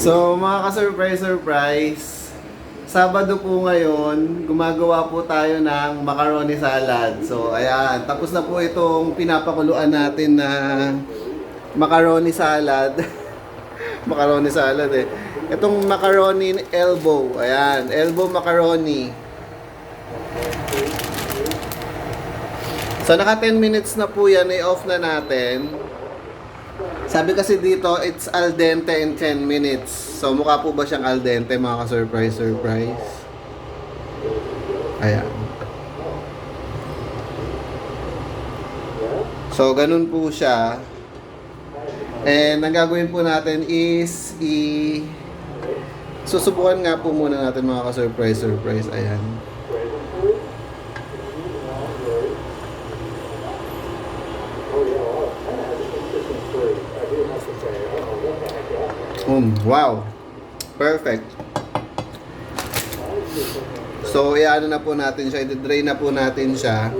So mga ka-surprise surprise, Sabado po ngayon, gumagawa po tayo ng macaroni salad. So ayan, tapos na po itong pinapakuluan natin na macaroni salad. macaroni salad eh. Itong macaroni elbow, ayan, elbow macaroni. So naka 10 minutes na po yan, i-off na natin. Sabi kasi dito, it's al dente in 10 minutes. So, mukha po ba siyang al dente, mga ka-surprise, surprise? Ayan. So, ganun po siya. And, ang gagawin po natin is, i... Susubukan nga po muna natin mga ka-surprise, surprise. Ayan. Um, wow. Perfect. So, iano na po natin siya. I-drain na po natin siya.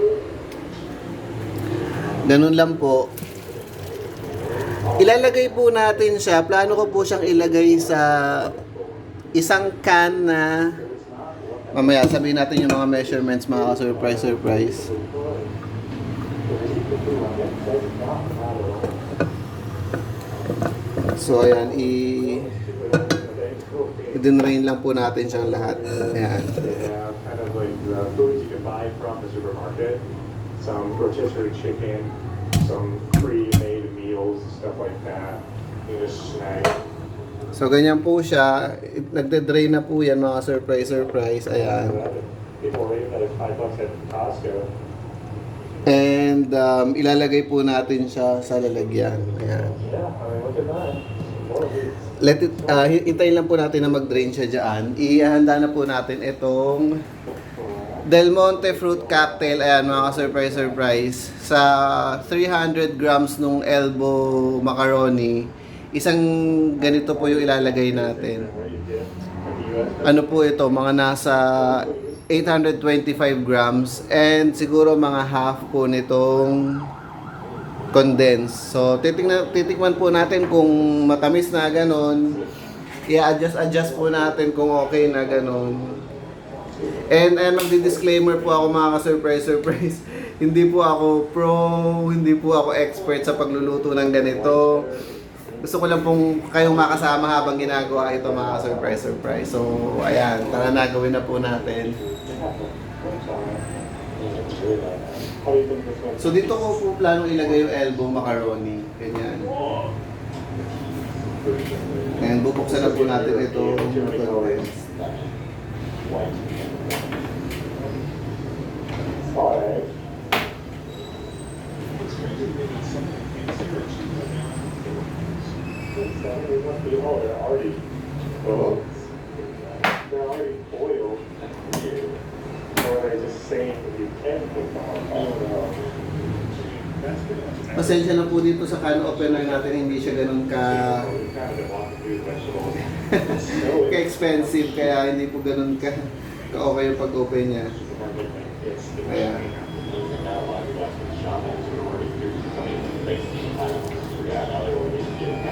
Ganun lang po. Ilalagay po natin siya. Plano ko po siyang ilagay sa isang can na mamaya sabihin natin yung mga measurements mga surprise surprise. So ayan, i i-drain lang po natin siyang lahat. Ayan. Some rotisserie chicken, some pre-made meals, stuff like that. Just snack. So ganyan po siya. Nagde-drain na po yan mga surprise surprise. Ayan. And um, ilalagay po natin siya sa lalagyan. Ayan. Yeah, I mean, look at that. Let it, uh, hintayin lang po natin na mag-drain siya dyan. Ihanda na po natin itong Del Monte Fruit Cocktail. Ayan mga surprise surprise. Sa 300 grams nung elbow macaroni, isang ganito po yung ilalagay natin. Ano po ito? Mga nasa 825 grams and siguro mga half po nitong condensed. So, titingnan, titikman po natin kung matamis na ganon. I-adjust, adjust po natin kung okay na ganon. And, and magdi-disclaimer po ako mga ka-surprise, surprise. hindi po ako pro, hindi po ako expert sa pagluluto ng ganito. Gusto ko lang pong kayong makasama habang ginagawa ito mga ka-surprise, surprise. So, ayan, tara na, gawin na po natin. So, dito ko po plano ilagay yung elbow macaroni. Ganyan. And bubuksan na po natin ito condensed. Alright. They must be, oh, they're already, oh, they're already boiled. Or are they just saying that you can put them on? I don't know. Pasensya na po dito sa can opener natin, hindi siya ganun ka ka-expensive kaya hindi po ganun ka ka-okay yung pag-open niya. Ayan.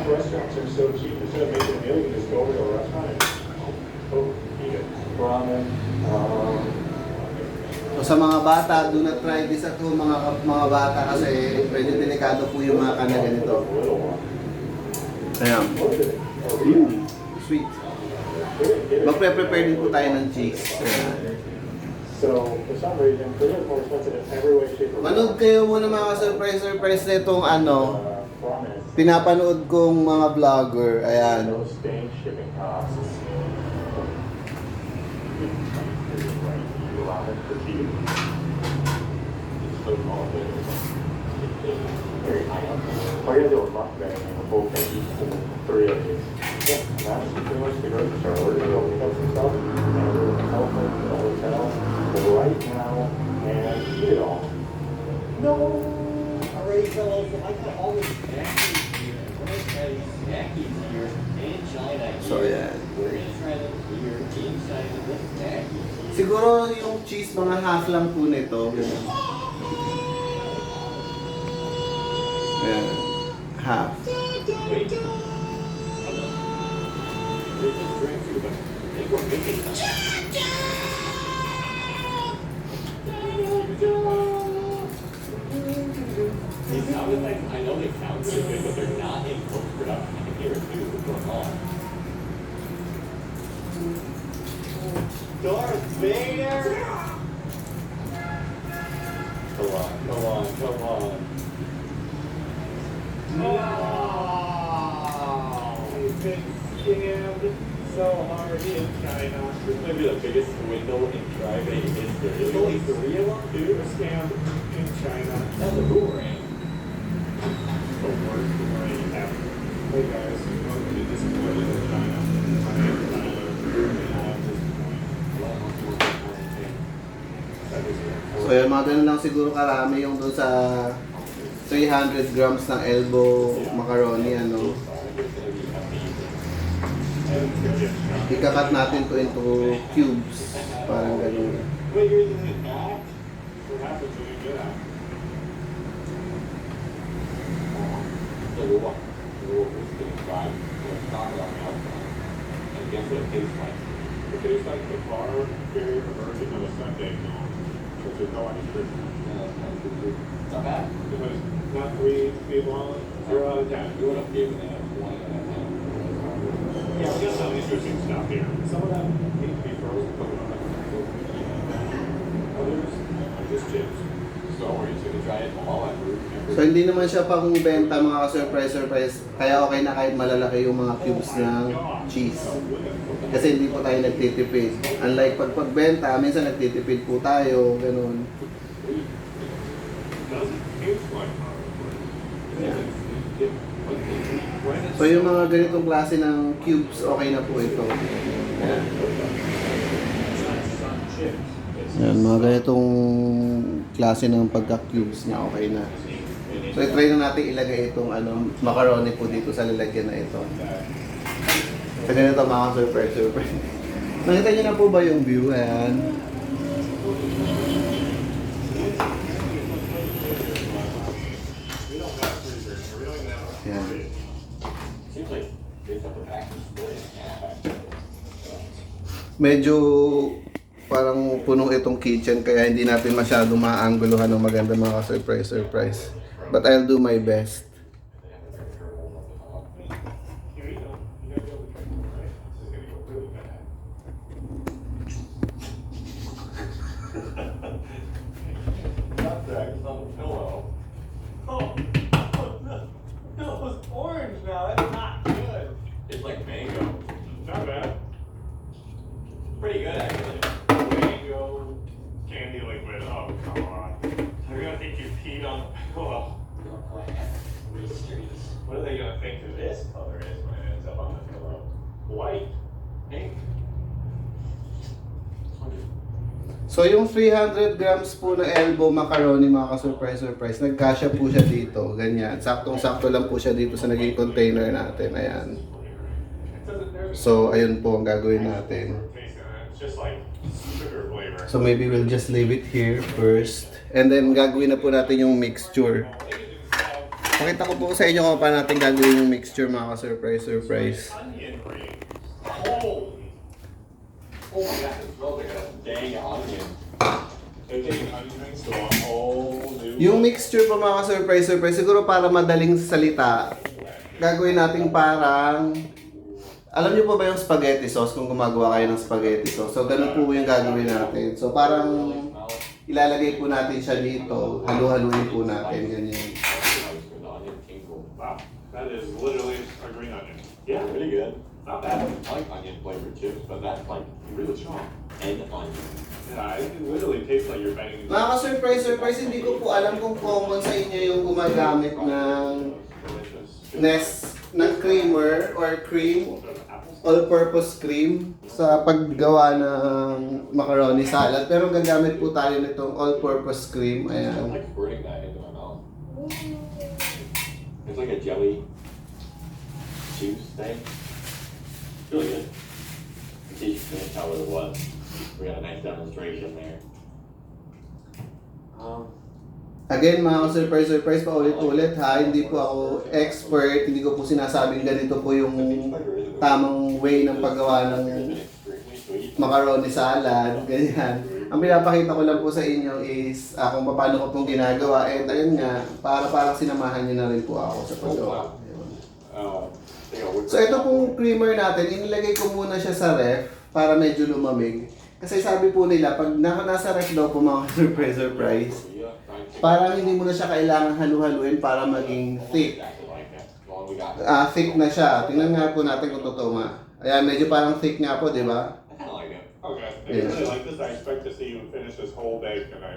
Restaurants are so cheap, instead of making a can just go over to a restaurant and, oh, eat it. Ramen, um, Sa mga bata, do not try this at home mga mga bata kasi medyo delikado po yung mga kana ganito. Ayan. Mm, sweet. Magpre-prepare din po tayo ng cheese. So, for some reason, is more expensive in every way, shape, or. Manood kayo muna mga surprise surprise na itong ano, pinapanood kong mga vlogger. Ayan. No staying shipping costs. Ramen for cheap. All you gotta do is mukbang and a full thing, eat three of these. Yeah, and that's pretty much the grocery store. We're gonna go pick up some stuff, and we're gonna help at the hotel right now and eat it all. No! Alright, fellas, I got all this snackies here. What is snackies here in here. So, ayan. We're gonna try them here inside of the snackies. Siguro yung cheese mga half lang po nito. Ayan. Half. Drinks here, but I I know they sound good, but they're not in post-production. I can hear it too. Going on? Darth Vader! Come on, come on, come on. Oh, he's been scammed so hard in China. This might be the biggest swindle in driving history. There's only three of them? Dude, were scammed in China. That's a boomerang. The worst boomerang ever. So yun, mga ganun lang siguro karami yung doon sa 300 grams ng elbow macaroni, ano. Ikakat natin to into cubes. Parang ganun. Guess what it tastes like? It tastes like the car carrier version of a Sunday cone, which is no ice cream. It's not bad. It has not three feet long, zero out of ten. You would have given it a one and a half. Yeah, we got some interesting stuff here. Some of them need to be frozen, put them on Others are just chips. So we're just gonna try it all at root. So hindi naman siya pang benta mga surprise surprise. Kaya okay na kahit malalaki yung mga cubes ng cheese. Kasi hindi po tayo nagtitipid. Unlike pag pagbenta, minsan nagtitipid po tayo, ganun. So yung mga ganitong klase ng cubes, okay na po ito. Yan, mga ganitong klase ng pagka-cubes niya, okay na. So i-try na natin ilagay itong ano, macaroni po dito sa lalagyan na ito. Sa ganito mga super super. Nakita niyo na po ba yung view? Ayan. Medyo parang punong itong kitchen kaya hindi natin masyado maangguluhan ng maganda mga surprise surprise. But I'll do my best. Here you go. You gotta be able to drink it, right? This is gonna go really bad. Not that, it's on the pillow. Oh, no, no, it's orange now. That's not good. It's like mango. Not bad. Pretty good actually. Mango candy liquid. Oh, come on. They're gonna think you peed on the pillow. What are they gonna think this color is when it ends up on the pillow? White. Pink. So yung 300 grams po na elbow macaroni mga ka-surprise surprise, nagkasya po siya dito, ganyan. Saktong-sakto lang po siya dito sa naging container natin, ayan. So ayun po ang gagawin natin. So maybe we'll just leave it here first. And then gagawin na po natin yung mixture. Pakita ko po sa inyo kung paano natin gagawin yung mixture mga ka-surprise surprise. Rings. Oh! My god, it smells like a dang onion. They're taking onion rings to a whole new. Yung mixture po mga ka-surprise surprise, siguro para madaling salita, gagawin natin parang alam niyo po ba yung spaghetti sauce kung gumagawa kayo ng spaghetti sauce? So ganun po yung gagawin natin. So parang ilalagay po natin siya dito, halu-haluin po natin ganyan. That is literally a green onion. Yeah, pretty good. Not bad. I like onion flavored chips, but that's like really strong. And onion. Yeah, it literally tastes like you're biting. Mga ka-surprise surprise, hindi ko po alam kung common sa inyo yung gumagamit ng. Nest ng creamer or cream all-purpose cream sa paggawa ng macaroni salad. Pero gagamit po tayo nitong all-purpose cream. I'm Ayan. like squirting that into my mouth. It's like a jelly juice thing. Really good. Case you couldn't tell what it was, we got a nice demonstration there. Um, Again, mga surprise surprise pa ulit-ulit ha. Hindi po ako expert. Hindi ko po sinasabing ganito po yung tamang way ng paggawa ng macaroni salad, ganyan. Ang pinapakita ko lang po sa inyo is ah, kung paano ko pong ginagawa. And ayun nga, para parang sinamahan nyo na rin po ako sa paggawa. Uh, So ito pong creamer natin, inilagay ko muna siya sa ref para medyo lumamig. Kasi sabi po nila, pag nasa ref daw po mga surprise surprise, parang hindi mo na siya kailangan halu-haluin para maging thick. Ah, thick na siya. Tingnan nga po natin kung totoo nga. Ayan, medyo parang thick nga po, di ba? Okay.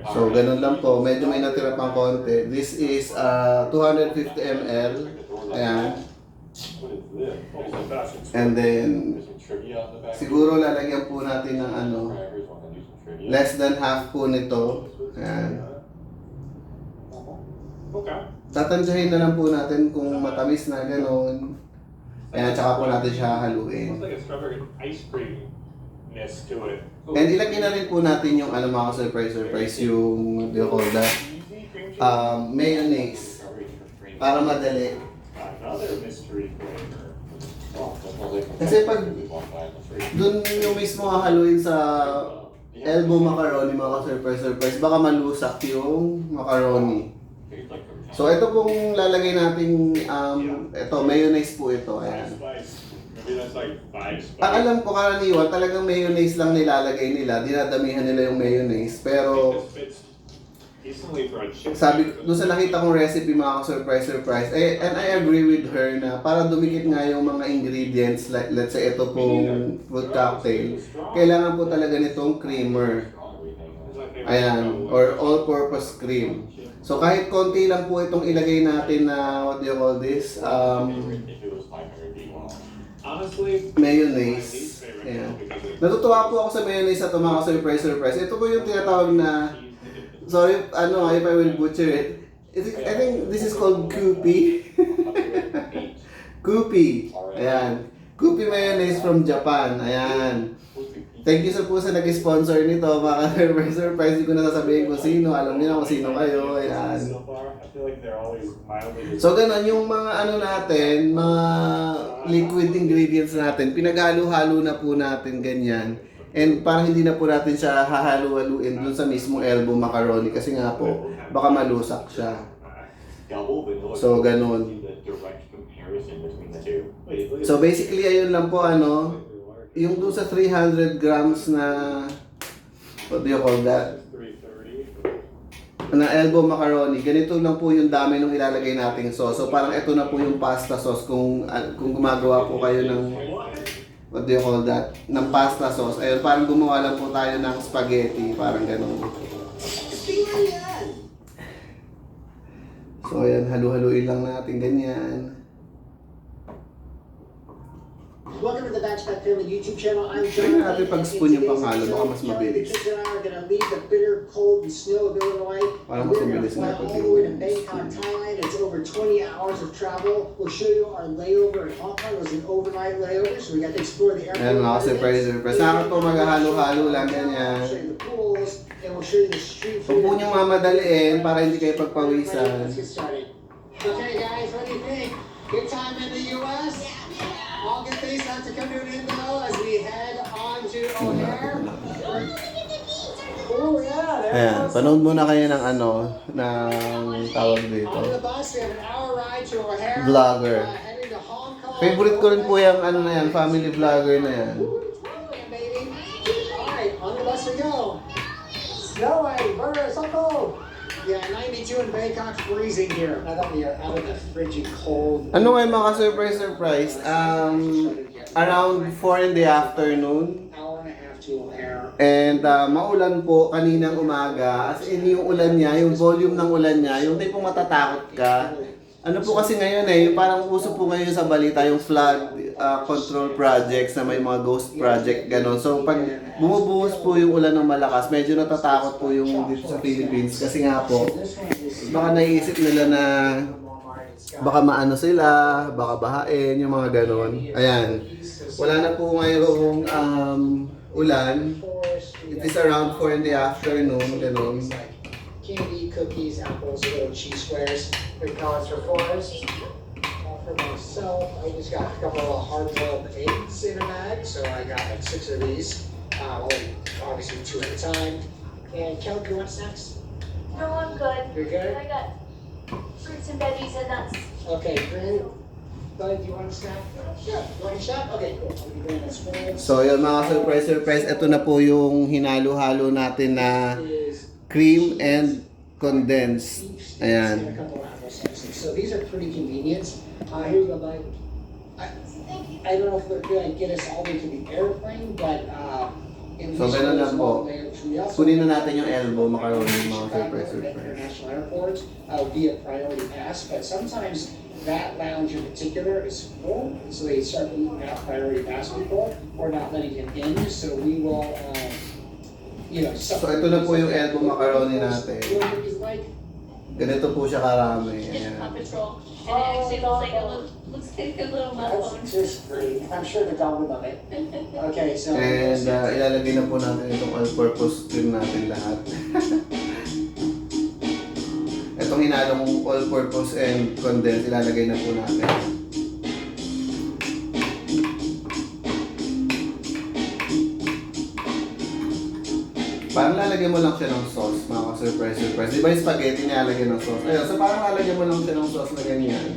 So, ganun lang po. Medyo may natira pang konti. This is uh, 250 ml. Ayan. And then, siguro lalagyan po natin ng ano, less than half po nito. Ayan. Tatansyahin na lang po natin kung matamis na gano'n. Ayan, tsaka po natin siya haluin. And ilagay na rin po natin yung ano mga surprise surprise yung do you call. Um, mayonnaise. Para madali. Another mystery flavor. Kasi pag dun yung mismo hahaluin sa elbow macaroni mga surprise surprise, baka malusak yung macaroni. So ito pong lalagay natin, um, ito, mayonnaise po ito. Ayan. Ang alam ko karaniwan, talagang mayonnaise lang nilalagay nila. Dinadamihan nila yung mayonnaise. Pero sabi, doon sa nakita kong recipe mga surprise surprise, eh, and I agree with her na para dumikit nga yung mga ingredients, like let's say ito pong fruit cocktail, kailangan po talaga nitong creamer. Ayan, or all-purpose cream. So kahit konti lang po itong ilagay natin na, what do you call this? Um, mayonnaise. Ayan. Natutuwa po ako sa mayonnaise at mga surprise surprise. Ito po yung tinatawag na, sorry, ano, if I will butcher it. Is it- I think this is called Koopy. Koopy. Ayan. Koopy mayonnaise from Japan. Ayan. Thank you sa po sa nag-sponsor nito, mga surprise surprise. Hindi ko na sasabihin kung sino. Alam niyo na kung sino kayo. Ayan. So ganun, yung mga ano natin, mga liquid ingredients natin, pinaghalo-halo na po natin ganyan. And parang hindi na po natin siya hahalo-haluin dun sa mismo elbow macaroni kasi nga po, baka malusak siya. So, ganun. So basically, ayun lang po ano, yung dun sa 300 grams na, what do you call that? 330. na elbow macaroni, ganito lang po yung dami nung ilalagay nating sauce. So parang ito na po yung pasta sauce kung kung gumagawa po kayo ng what do you call that? ng pasta sauce. Ayun, parang gumawa lang po tayo ng spaghetti, parang ganun. So ayan, halu-haluin lang natin ganyan. Welcome to the Batchback Family YouTube channel. I'm John. natin pag spoon yung panghalo, baka mas mabilis. Kids and I are gonna leave the bitter cold and snow of Illinois. Parang We're mas gonna mabilis fly na all ito. the way to Bangkok, Thailand. It's over 20 hours of travel. We'll show you our layover in Hong Kong. It was an overnight layover, so we got to explore the airport. Ayan mga surprise surprise. Nakaka po maghahalo-halo lang We'll ganyan. show you the pools, and we'll show you the street Huwag po niyong mamadaliin para hindi kayo Let's pagpawisan. get started. Okay, guys, what do you think? Good time in the U.S. All good things have to come to an end though as we head on to O'Hare. Oh yeah, there Ayan, goes. panood muna kayo ng ano, ng tawag dito. On the bus, we have an hour ride to O'Hare. Vlogger. Uh, heading to Hong Kong. Favorite ko rin po yung ano na yan, family vlogger na yan. Yeah, baby. All right, on the bus we go. Snowing, brother, so cold. Yeah, 92 in Bangkok, freezing here. That we are out of the frigid cold. Ano ngayon mga surprise surprise? Um, around 4 in the afternoon. And uh, maulan po kaninang umaga. As in yung ulan niya, yung volume ng ulan niya, yung tipong matatakot ka. Ano po kasi ngayon eh, yung parang uso po ngayon sa balita yung flood uh, control projects na may mga ghost project ganon. So pag bumubuhos po yung ulan ng malakas, medyo natatakot po yung dito sa Philippines kasi nga po baka naiisip nila na baka maano sila, baka bahain, yung mga ganon. Ayan. Wala na po ngayong um, ulan. It is around 4 in the afternoon, ganon. Candy, cookies, apples, little cheese squares. They're collars for Forrest. Uh, for myself, I just got a couple of hard-boiled eggs in a bag, so I got like six of these. Uh, only obviously two at a time. And Kel, do you want snacks? No, I'm good. You're good? I got fruits and veggies and nuts. Okay, Brandon, Bud, do you want a snack? Sure. You want a shot? Okay, cool. I'll be bringing a spoon. So yun mga surprise surprise, ito na po yung hinalo-halo natin na Is cream and condensed. Ayan. and a couple apple slices. So these are pretty convenient. Uh, here you go. I, I don't know if they're gonna get us all the way to the airplane, but, uh, in So, ganun lang po. Kunin na natin yung elbow macaroni mga Chicago surprise surprise. International Airport uh, via priority pass, but sometimes that lounge in particular is full, so they start eating out priority pass people or not letting them in. So we will, um, you know. So, ito na po yung elbow macaroni natin. Ganito po siya karami. Ayan. And it actually looks like a little, looks like a little muffin. That's just great. I'm sure the dog would love it. Okay, so. And uh, ilalagay na po natin itong all-purpose cream natin lahat. itong hinalong all-purpose and condensed, ilalagay na po natin. Parang lalagyan mo lang siya ng sauce, mga surprise surprise. Di ba yung spaghetti nilalagyan ng sauce? Ayun, so parang lalagyan mo lang siya ng sauce na ganyan.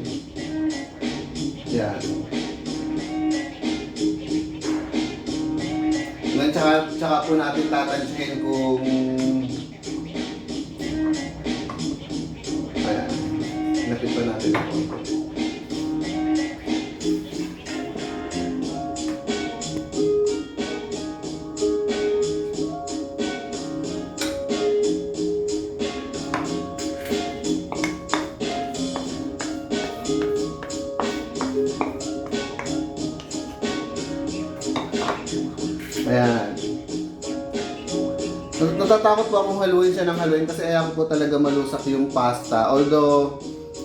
Yan. Ngayon, tsaka, tsaka po natin tatansyahin kung... Ayan. Napit pa natin ito. Ayan. Nat- Natatakot po akong haluin siya ng haluin kasi ayaw ko po talaga malusak yung pasta. Although,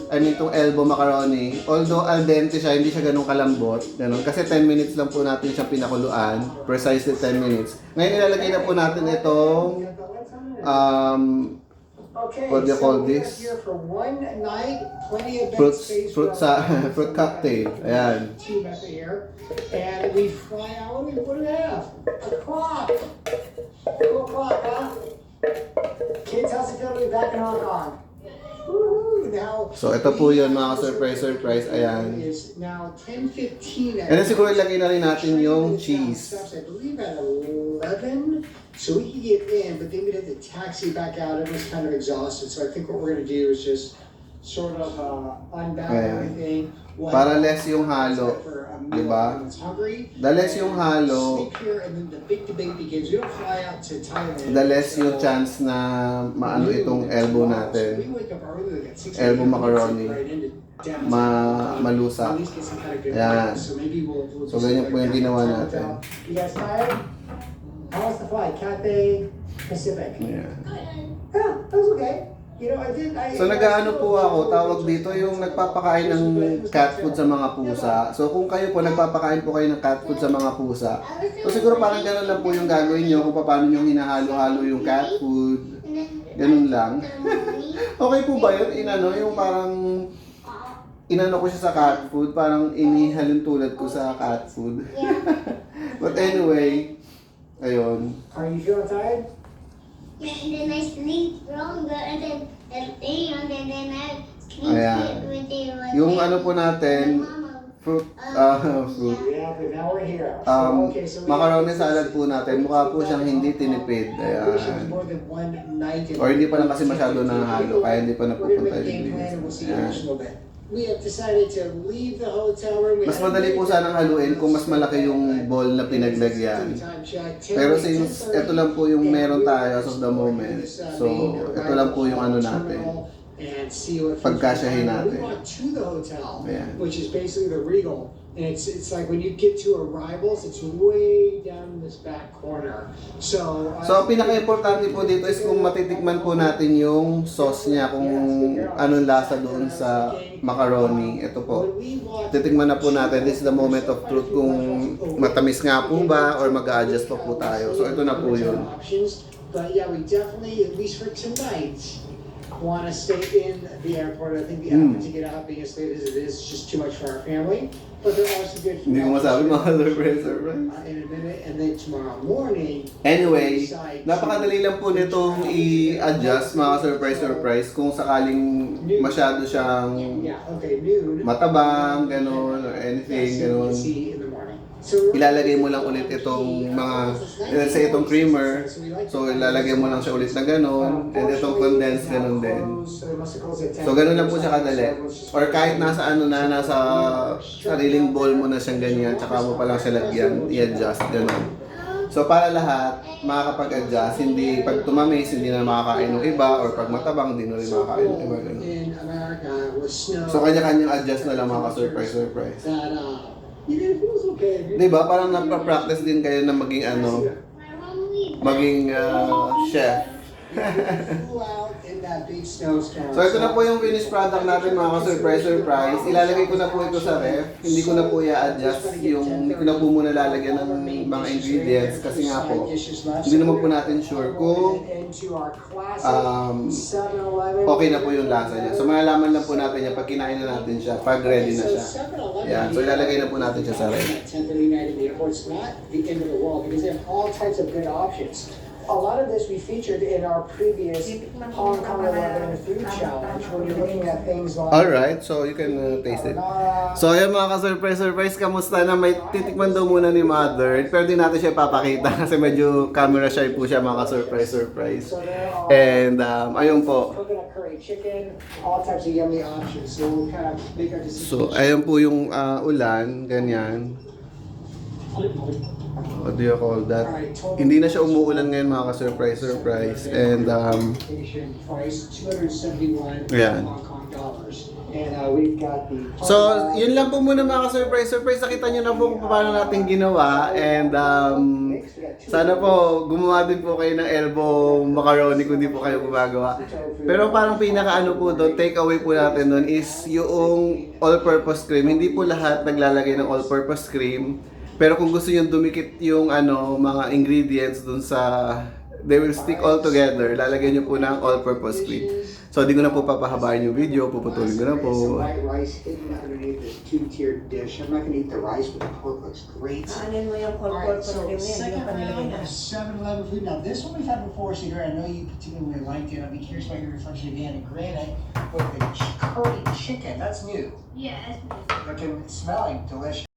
I mean, itong elbow macaroni, although al dente siya, hindi siya ganun kalambot. Ganun. Kasi 10 minutes lang po natin siya pinakuluan. Precisely 10 minutes. Ngayon ilalagay na po natin itong um, Okay, what do you so call we are this? here for one night, plenty of bed fruit, space fruit, for sa, our- fruit cocktail. Ayan. Two method here, and we fly out. We, what do we have? A clock. Cool clock, huh? Kids, how's it feel to be back in Hong Kong? Woohoo! Now. So, ito po yun, mga surprise, surprise. Ayan. Is now 10:15. And then siguro ilagay na rin natin yung cheese. Stops, I believe at 11, so we could get in, but then we'd have to taxi back out. Everyone's kind of exhausted, so I think what we're gonna do is just sort of uh, unbag Ayan. everything. We'll Para less yung halo. Diba? The less yung halo, the to less yung chance na maano itong elbow natin. So we wake up early, like at 6 Elbow macaroni. Ma Hong Kong. malusak. At least get some kind of good Yan. breakfast. So ganyan po yung ginawa to natin. Hotel. You How was the flight? Cathay Pacific. Yeah. Yeah, that was okay. You know, I did. I, So nag-ano po ako, tawag dito yung nagpapakain ng cat food sa mga pusa. So kung kayo po nagpapakain po kayo ng cat food sa mga pusa, so siguro parang ganun lang po yung gagawin nyo kung paano nyo hinahalo-halo yung cat food. Ganun lang. Okay po ba yun? Inano, yung parang inano ko siya sa cat food, parang inihalin tulad ko sa cat food. But anyway, ayun. Are you feeling tired? And then I sleep longer and then and stay on and then I sleep Ayan. with the Yung ano po natin, fruit, ah, fruit. Yeah, but now we're here. So, Um, okay, so we macaroni salad po natin, mukha po siyang hindi tinipid. Ayan. more than one night in- Or hindi pa lang kasi masyado nahalo, kaya hindi pa We're gonna napupunta make a yung game plan and we'll see you in Ayan. just a little bit. We have decided to leave the hotel room. Mas madali po great sanang haluin kung mas malaki yung bowl na pinaglagyan. Pero 10, since 10:30, ito lang po yung meron tayo as of the moment, so ito lang po yung ano natin. terminal And see what Pagkasyahin natin. We went to the hotel, Ayan. which is basically the Regal. And it's, it's like when you get to arrivals, it's way down this back corner. So. uh, So ang pinaka-importante po dito is kung matitikman po natin yung sauce niya, kung anong lasa doon sa macaroni. Ito po. Titikman na po natin. This is the moment of truth kung matamis nga po ba or mag-a-adjust pa po tayo. So ito na po yun. But yeah, we definitely, at least for tonight, want to stay in the airport. I think the Mm. effort to get out, being as late as it is, is just too much for our family. But there are some good. Hindi ko masabi mga surprise, surprise. Uh, in a minute, and then tomorrow morning. Anyway, napakadali lang po nitong i-adjust mga surprise surprise kung sakaling masyado siyang Yeah, okay, noon. matabang, ganun, or anything, morning. So, Ilalagay mo lang ulit itong mga, let's say itong creamer, so ilalagay mo lang siya ulit na ganun, and itong condensed ganun din. So ganun lang po siya kadali. Or kahit nasa ano na, nasa sariling bowl mo na siyang ganyan, tsaka mo pa lang siya lagyan, i-adjust, ganun. So para lahat, makakapag-adjust, hindi pag tumamis, hindi na makakain ng iba, or pag matabang, hindi na rin makakain ng iba, ganun. So kanya-kanyang adjust na lang mga surprise surprise. Uh. Di ba? Parang nagpa-practice din kayo na maging ano, maging ah, chef. So ito na po yung finished product natin mga ka-surprise surprise. Ilalagay ko na po ito sa ref. Hindi ko na po i-adjust yung hindi ko na po muna lalagyan ng mga ingredients kasi nga po hindi naman po natin sure kung um, okay na po yung lasa niya. So malalaman lang po natin yan pag kinain na natin siya, pag ready na siya. Yan. So ilalagay na po natin siya sa ref. 10:30 night at the airport, it's not the end of the world because they have all types of good options. A lot of this we featured in our previous Hong Kong 11 food challenge when you're looking at things like Alright, so you can uh, taste it. So ayan mga ka-surprise surprise, kamusta na may titikman daw muna ni Mother. Pero di natin siya ipapakita kasi medyo camera shy po siya mga ka-surprise surprise. And um, ayun po. coconut curry chicken, all types of yummy options. So ayun po yung uh, ulan, ganyan. What do you call that? Hindi na siya umuulan ngayon mga ka-surprise surprise. And um, Vacation price, 271 Ayan. Uh, we've got the So, yun lang po muna mga ka-surprise surprise. Nakita nyo na po kung paano natin ginawa. And um, sana po gumawa din po kayo ng elbow macaroni kung di po kayo gumagawa. Pero parang pinaka ano po doon, take away po natin doon is yung all-purpose cream. Hindi po lahat naglalagay ng all-purpose cream. Pero kung gusto nyo dumikit yung ano, mga ingredients doon sa they will stick all together. Lalagyan nyo po ng all-purpose cream. So, di ko na po papahabain yung video. Puputulin ko na po. Rice hidden underneath this two-tiered dish. I'm not gonna eat the rice, but the pork looks great. Anin mo yung Alright, call so cream niya, hindi second ka nilagay round na. of 7-Eleven food. Now this one we've had before, Cedar. I know you particularly liked it. I'd be curious about your reflection again. And granite with the ch- curry chicken. That's new. Yes. Looking, smelling delicious.